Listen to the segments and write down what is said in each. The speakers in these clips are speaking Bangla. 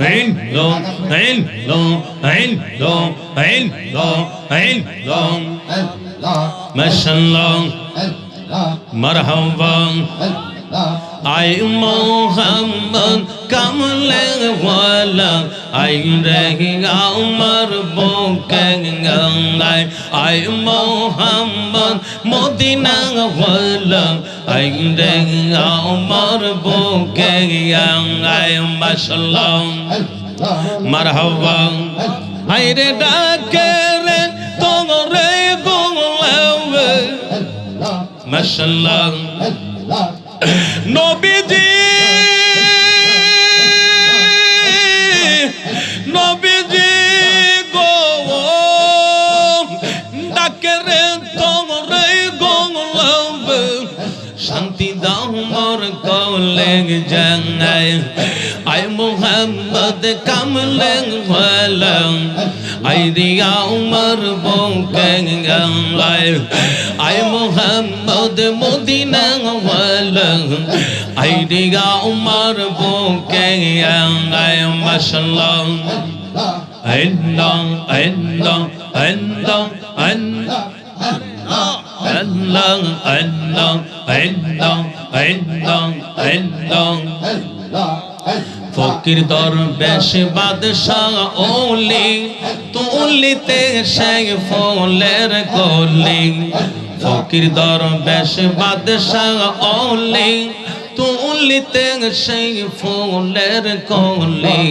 عين لو عين لو عين لو عين لو عين لو ما شاء الله مرحبا أي محمد كمل ولا أي رهي عمر بوكين أي محمد مدينة ولا عندك عمر بوكي يا ما شاء الله مرحبا عيري داكر mà قوة lòng nó biết نبي কলে জাঙ্গায় আই মোহাম্মদ কামলে ভালা আই রিয়া উমর বকে গাঙ্গায় আই মোহাম্মদ মদিনা ভালা আই রিয়া উমর বকে গাঙ্গায় মাশাল্লাহ আল্লাহ আল্লাহ আল্লাহ আল্লাহ আল্লাহ আল্লাহ আল্লাহ আল্লাহ ফকির দর বেশ বাদশাহ ওলি তুলিতে সেই ফুলের গলি। ফকির দর বেশ বাদশাহ ওলি তুলিতে সেই ফুলের কলি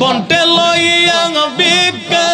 কণ্ঠে লইয়া বিকার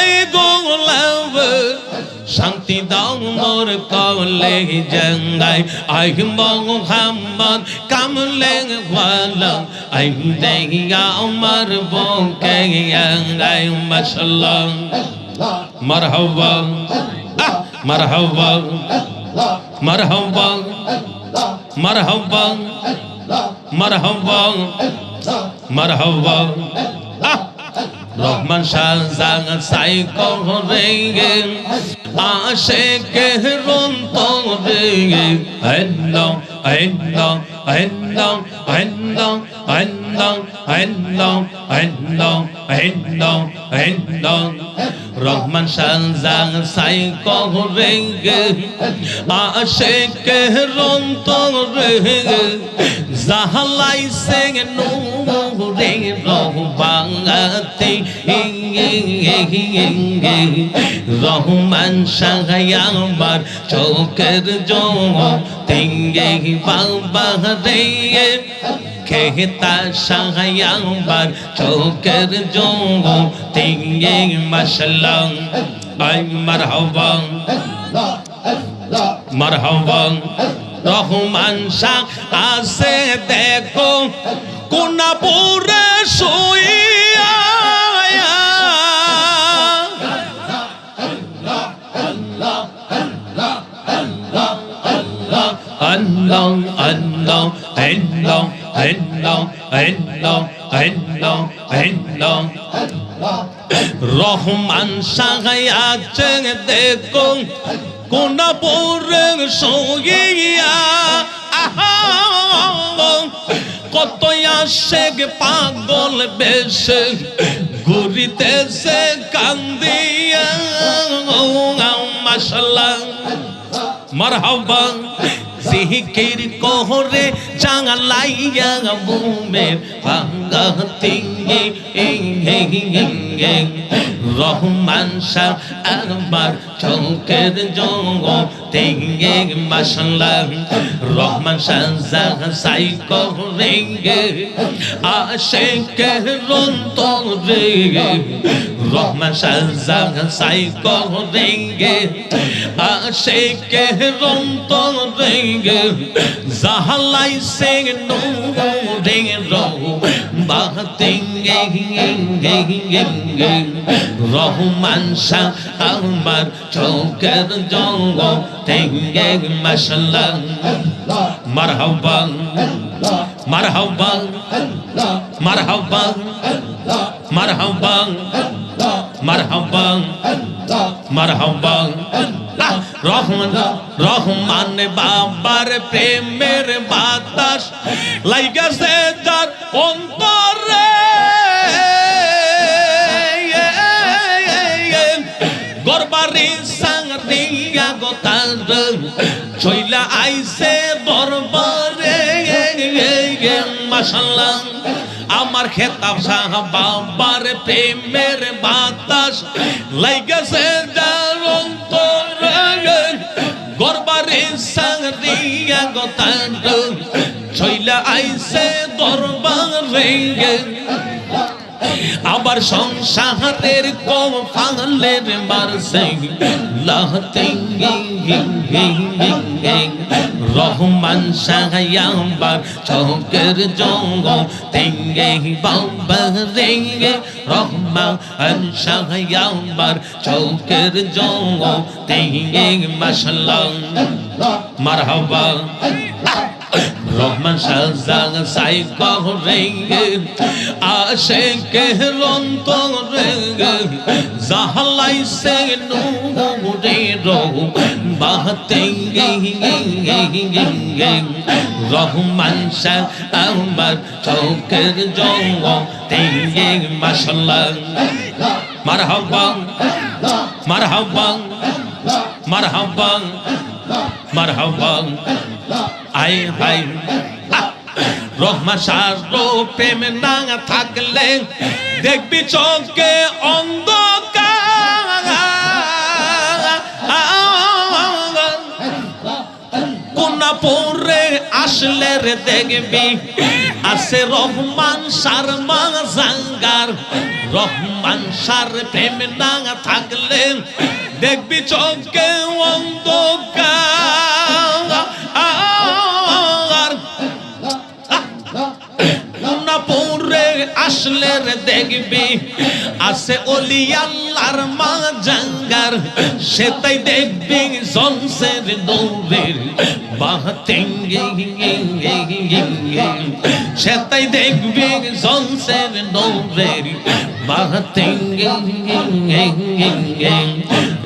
শান্তি দাও মোর কলে জঙ্গাই। আই মোহাম্মদ কামলে ওয়ালা আই দেহিয়া আমার বকে গঙ্গাই মাশাল্লাহ মারহাবা মারহাবা মারহাবা মারহাবা মারহাবা মারহাবা। রহমান শাহজান সাই করে আশে কে রন তোরে আল্লাহ আল্লাহ আল্লাহ আল্লাহ আল্লাহ আল্লাহ আল্লাহ আল্লাহ আল্লাহ রহমান শাহজান সাই করে আশে কে রন তোরে জাহালাই সে নূরে রহবাঙ্গাতে রহমান সাহায়াবার চোখের জম তিঙ্গে বাবা রে খেতা চোখের মশলাম আই মারহাবা। মারহাবা। রহমান শাহ আছে, দেখো। কোনাপুরে শুইয়া আল্লাহ আল্লাহ আল্লাহ আল্লাহ আল্লাহ আল্লাহ আল্লাহ। রহমান সাহায্য দেখো কোন পরে সইয়া আহা! কত আসে পাগল বেশে ঘুরিতেছে কান্দিয়া। মাসাল্লাহ মারহাবা। জিকির কোহরে চাঙালাইয়া বুমের ভাঙ্গাতি রহমান শাহ আমার চৌকের জঙ্গ তেঙ্গে মাসাল্লাহ রহমান শাহ সাই কোহরে আশে কে রন্তরে রহমান সাই করেঙ্গে আশেকে রন্ত রেঙ্গে জাহালাই সে রো রহমান শাহ আমার চোখের জঙ্গ তেঙ্গে মশলা মারহাবা মারহাবা মারহাবা মারহাবা। মারহাবা মারহাবা রহমান রহমান, বাবার প্রেমের বাতাস লাইগাছে যার অন্তরে। গরবারি সাংরিয়া গোতার চইলা আইছে দরবারে মাশাল্লাহ। আমার খেতাব সাহা বাবার প্রেমের বাতাস লাইগাছে যার অন্তরে গরবারে সাংরিয়া গোতার চইলা আইছে দরবারে আবার সংসারের কম ফালের মারছে লাহতে রহমান সাহায়াম্বার চৌকের জঙ্গ তেঙ্গে বাবা রেঙ্গে রহমান সাহায়াম্বার চৌকের জঙ্গ তেঙ্গে মশলা মারহাবা। রহমান শাহজাহ সাই করেঙ্গে আশে কে রন্ত রেঙ্গে জাহালাই সে নূরে রো বাহতেঙ্গে রহমান শাহ চৌকের জঙ্গ তেঙ্গে মারহাবা মারহাবা মারহাবা মারহাবা। I high. রহমান সারো, প্রেম না থাকলে দেখবি চোখে অন্ধকার। কোনা পরে আসলে রে দেখবি আছে রহমান সার জাঙ্গার। রহমান সার প্রেম না থাকলে দেখবি চোখে অন্ধকার। আসলে দেখবি। আছে অলি আল্লাহর মা জাঙ্গার সেটাই দেখবি জলসের দৌড়ের। সেটাই দেখবি জলসের দৌড়ের।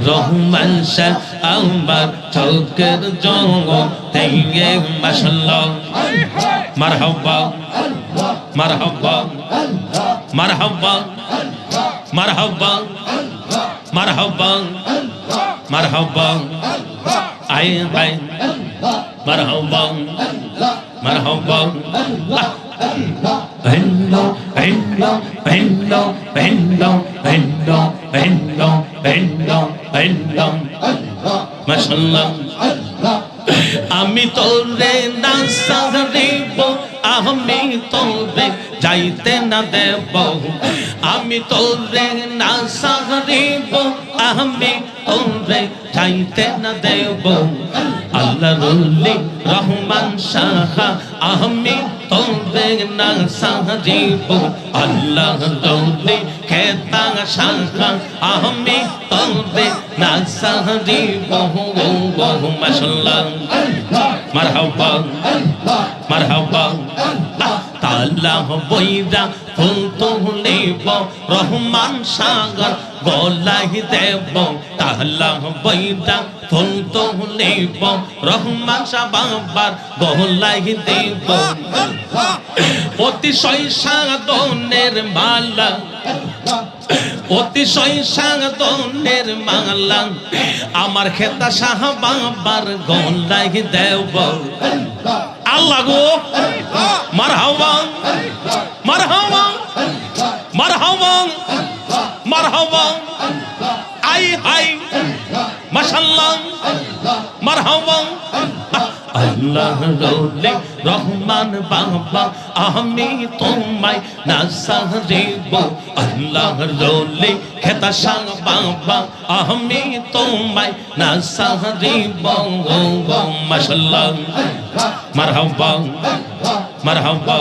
রহমান শাহ আমার চৌকের জঙ্গ তেঙ্গে মারহাবা মারহাবা মারহাবা মারহাবা আয় আয় মারহাবা মারহাবা Hello, hello, hello, hello, hello, hello, hello, hello. মাশাআল্লাহ আমি তোরে না সারিব আমি তোরে যাইতে না দেব। আমি তোরে না সারিব আমি তোরে যাইতে না দেব। আল্লাহ রুলি রহমান শাহ, আমি তোরে না সারিব আল্লাহ রুলি খেতা শাহ, আমি তোরে না সারিব মাশাল্লাহ মারহাবা মারহাবা। তালা বইরা ফুল তুলিব রহমান সাগর গলাই দেব। বইরা ফুল তুলিব রহমান বাবার গলাই দেব। অতিশয় সাধনের মালা, অতিশয় সাধনের মালা, আমার খেতা শাহ বাবার গলাই দেব। আল্লাহ গো মারহাবা মারহাবা মারহাবা মারহাবা আই হাই। মাশাল্লাহ। মারহাবা আল্লাহ রোলে রহমান বাবা, আমি তোমায় না সারিব আল্লাহ রোলে খেতা শাহ বাবা, আমি তোমায় না সারিব মাশাল্লাহ। মারহাবা। মারহাবা।